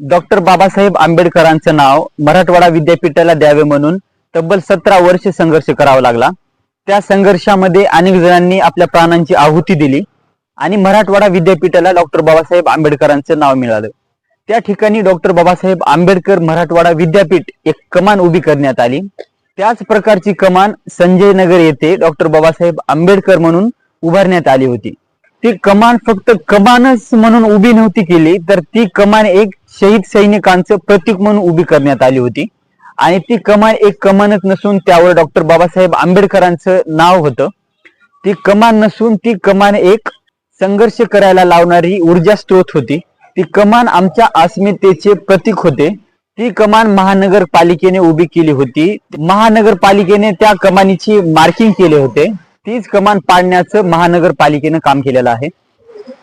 Doctor Babasaheb आंबेडकरांचं नाव मराठवाडा विद्यापीठाला द्यावे म्हणून तब्बल सतरा वर्ष संघर्ष करावा लागला. त्या संघर्षामध्ये अनेक जणांनी आपल्या प्राणांची आहुती दिली आणि मराठवाडा विद्यापीठाला डॉक्टर बाबासाहेब आंबेडकरांचं नाव मिळालं. त्या ठिकाणी डॉक्टर बाबासाहेब आंबेडकर मराठवाडा विद्यापीठ एक कमान उभी करण्यात आली. त्याच प्रकारची कमान संजय नगर येथे डॉक्टर बाबासाहेब आंबेडकर म्हणून उभारण्यात आली होती. ती कमान फक्त कमानच म्हणून उभी नव्हती केली तर ती कमान एक शहीद सैनिकांचं प्रतीक म्हणून उभी करण्यात आली होती. आणि ती कमान एक कमानच नसून त्यावर डॉक्टर बाबासाहेब आंबेडकरांचं नाव होतं. ती कमान नसून ती कमान एक संघर्ष करायला लावणारी ऊर्जा स्त्रोत होती. ती कमान आमच्या अस्मितेचे प्रतीक होते. ती कमान महानगरपालिकेने उभी केली होती. महानगरपालिकेने त्या कमानीची मार्किंग केले होते. तीच कमान पाडण्याचं महानगरपालिकेनं काम केलेलं आहे.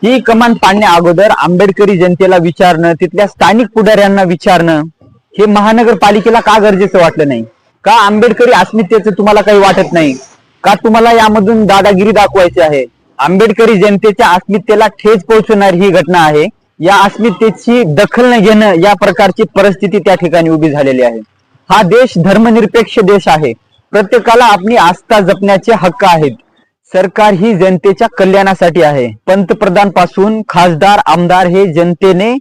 ही कमान पाडण्या अगोदर आंबेडकरी जनतेला विचारणं तिथल्या स्थानिक पुढाऱ्यांना विचारणं हे महानगरपालिकेला का गरजेचं वाटलं नाही? का आंबेडकरी अस्मितेचं तुम्हाला काही वाटत नाही? का तुम्हाला यामधून दादागिरी दाखवायची आहे? आंबेडकरी जनतेच्या अस्मितेला ठेच पोहोचवणारी ही घटना आहे. या अस्मितेची दखल न घेणं या प्रकारची परिस्थिती त्या ठिकाणी उभी झालेली आहे. हा देश धर्मनिरपेक्ष देश आहे. प्रत्येकाला आपली आस्था जपण्याचे हक्क आहेत. सरकार ही जनतेच्या कल्याणासाठी आहे. पंतप्रधानपासून खासदार आमदार हे जनतेने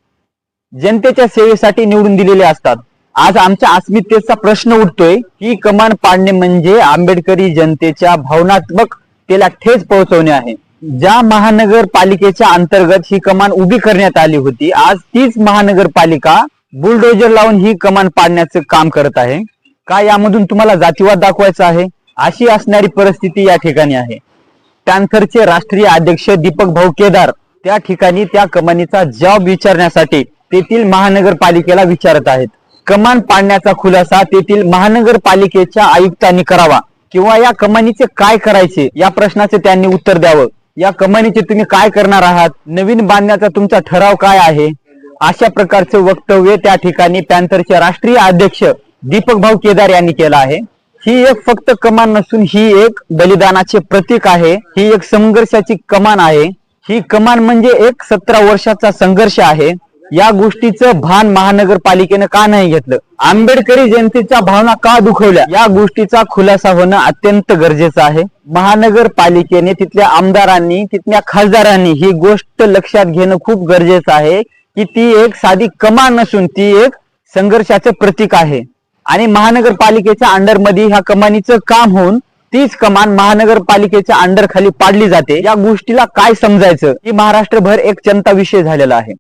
जनतेच्या सेवेसाठी निवडून दिलेले असतात. आज आमच्या अस्मितेचा प्रश्न उठतोय ही कमान पाडणे म्हणजे आंबेडकरी जनतेच्या भावनात्मक तेला ठेच पोहोचवणे आहे. ज्या महानगरपालिकेच्या अंतर्गत ही कमान उभी करण्यात आली होती आज तीच महानगरपालिका बुलडोजर लावून ही कमान पाडण्याचं काम करत आहे. का यामधून तुम्हाला जातीवाद दाखवायचा आहे? अशी असणारी परिस्थिती या ठिकाणी आहे. टँकरचे राष्ट्रीय अध्यक्ष दीपक भाऊ केदार त्या ठिकाणी त्या कमानीचा जॉब विचारण्यासाठी तेथील महानगरपालिकेला विचारत आहेत. कमान पाडण्याचा खुलासा तेथील महानगरपालिकेच्या आयुक्तांनी करावा किंवा या कमानीचे काय करायचे या प्रश्नाचे त्यांनी उत्तर द्यावं. या कमानीचे तुम्ही काय करणार आहात? नवीन बांधण्याचा तुमचा ठराव काय आहे? अशा प्रकारचे वक्तव्य त्या ठिकाणी पॅन्थरचे राष्ट्रीय अध्यक्ष दीपक भाऊ केदार यांनी केलं आहे. ही एक फक्त कमान नसून ही एक बलिदानाचे प्रतीक आहे. ही एक संघर्षाची कमान आहे. ही कमान म्हणजे एक सतरा वर्षाचा संघर्ष आहे. या गोष्टीचं भान महानगरपालिकेनं का नाही घेतलं? आंबेडकरी जनतेच्या भावना का दुखवल्या? या गोष्टीचा खुलासा होणं अत्यंत गरजेचं आहे. महानगरपालिकेने तिथल्या आमदारांनी तिथल्या खासदारांनी ही गोष्ट लक्षात घेणं खूप गरजेचं आहे की ती एक साधी कमान नसून ती एक संघर्षाचं प्रतीक आहे. आणि महानगरपालिकेच्या अंडरमध्ये ह्या कमानीचं काम होऊन तीच कमान महानगरपालिकेच्या अंडर खाली पाडली जाते. या गोष्टीला काय समजायचं? ही महाराष्ट्रभर एक चिंता विषय झालेला आहे.